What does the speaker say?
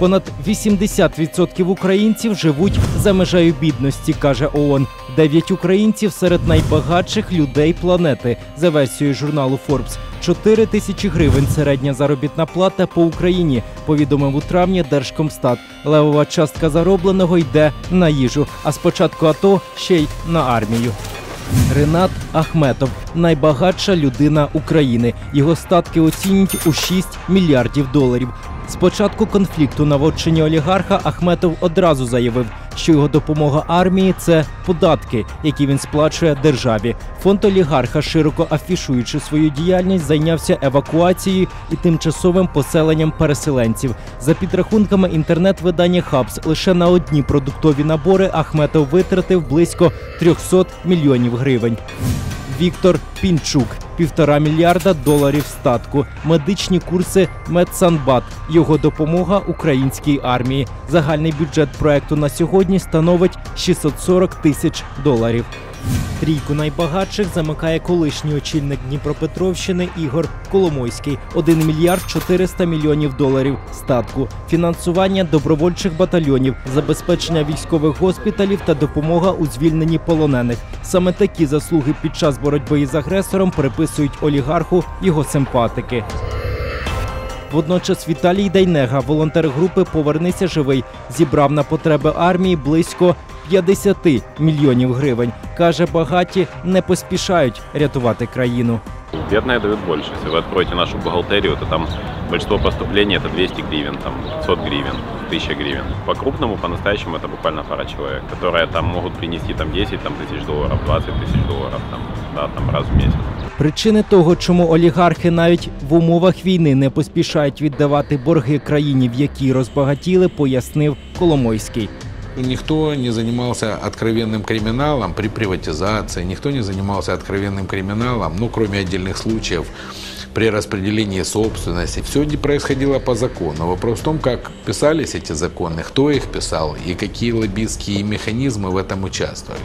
Понад 80% українців живуть за межею бідності, каже ООН. Дев'ять українців серед найбагатших людей планети за версією журналу Forbes. 4 тисячі гривень середня заробітна плата по Україні, повідомив у травні Держкомстат. Левова частка заробленого йде на їжу, а з початку АТО ще й на армію. Ренат Ахметов найбагатша людина України. Його статки оцінюють у 6 мільярдів доларів. З початку конфлікту на водчині олігарха Ахметов одразу заявив, що його допомога армії це податки, які він сплачує державі. Фонд олігарха, широко афішуючи свою діяльність, зайнявся евакуацією і тимчасовим поселенням переселенців. За підрахунками інтернет-видання Хабс, лише на одні продуктові набори Ахметов витратив близько 300 мільйонів гривень. Віктор Пінчук півтора мільярда доларів статку, медичні курси Медсанбат, його допомога українській армії. Загальний бюджет проекту на сьогодні становить 640 тисяч доларів. Трійку найбагатших замикає колишній очільник Дніпропетровщини Ігор Коломойський 1 мільярд 400 мільйонів доларів статку, фінансування добровольчих батальйонів, забезпечення військових госпіталів та допомога у звільненні полонених. Саме такі заслуги під час боротьби із агресором приписують олігарху його симпатики. Водночас Віталій Дайнега, волонтер групи Повернися живий, зібрав на потреби армії близько 50 мільйонів гривень. каже, багаті не поспішають рятувати країну. Бедные дают больше. Если вы откроете нашу бухгалтерию, то там большинство поступлений это 200 гривен, там 500 гривен, 1000 гривен. По-крупному, по-настоящему это буквально пара человек, которые там могут принести там 10 там, тысяч долларов, 20 тысяч долларов там, да, там раз в месяц. Причини того, чому олігархи навіть в умовах війни не поспішають віддавати борги країні, в якій розбагатіли, пояснив Коломойський. Никто не занимался откровенным криминалом при приватизации, никто не занимался откровенным криминалом, ну, кроме отдельных случаев, при распределении собственности. Все происходило по закону. Вопрос в том, как писались эти законы, кто их писал и какие лоббистские механизмы в этом участвовали.